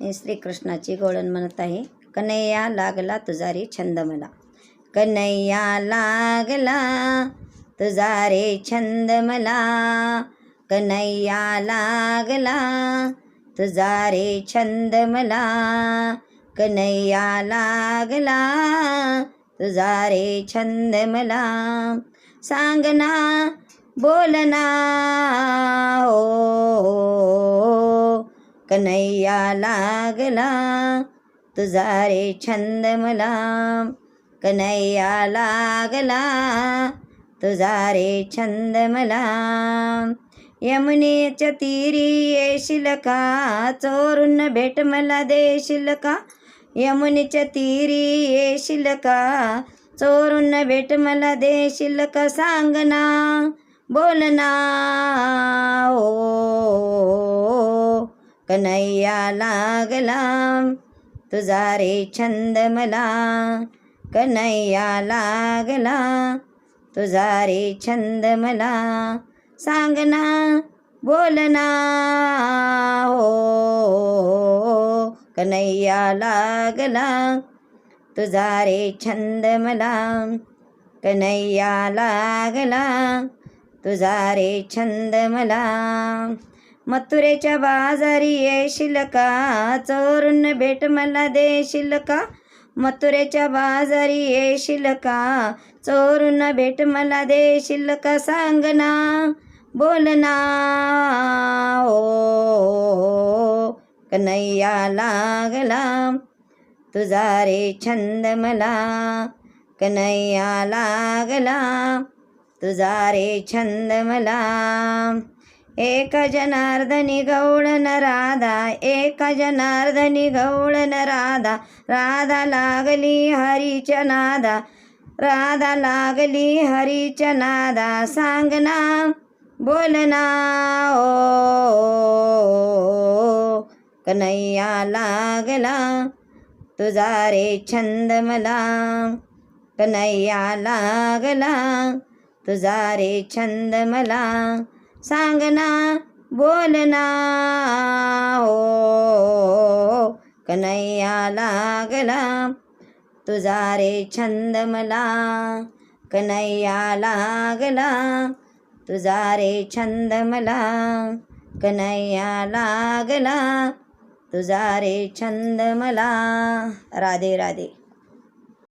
मी श्रीकृष्णाची गोळण म्हणत आहे. कन्हैया लागला तुझारी छंद मला कन्हैया लागला तुझा रे छंद मला कन्हैया लागला तुझा रे छंद मला कन्हैया लागला तुझा रे छंद मला सांगना बोलना हो कन्हैया लागला तुझा रे छंद मला. कन्हैया लागला तुझा रे छंद मला. यमुनेच्या तीरी येशील का? चोरून भेट मला देशील का? यमुनेच्या तीरी येशील का? चोरून भेट मला देशील का? सांगना बोलना ओ कन्हैया लागला तुझा रे छंद मला कन्हैया लागला तुझा रे छंद मला सांगना बोलना हो कन्हैया लागला तुझा रे छंद मला कन्हैया लागला तुझा रे छंद मला मथुरेच्या बाजारी येशील का चोरून भेट मला देशील का मथुरेच्या बाजारी येशील का चोरून भेट मला देशील का सांग ना बोलना ओ कन्हैया लागला. तुझा रे छंद मला कन्हैया लागला. तुझा रे छंद मला एक जनार्दनी गौळ न राधा एक जनार्दनी न राधा राधा लागली हरीच्या नादा राधा लागली हरीच्या नादा. सांगना बोलना ओ कन्हैया लागला तुझा रे छंद मला. कन्हैया लागला तुझा रे छंद मला. सांग ना बोलना हो कन्हैया लागला तुझा रे छंद मला कन्हैया लागला तुझा रे छंद मला कन्हैया लागला तुझा रे छंद मला राधे राधे.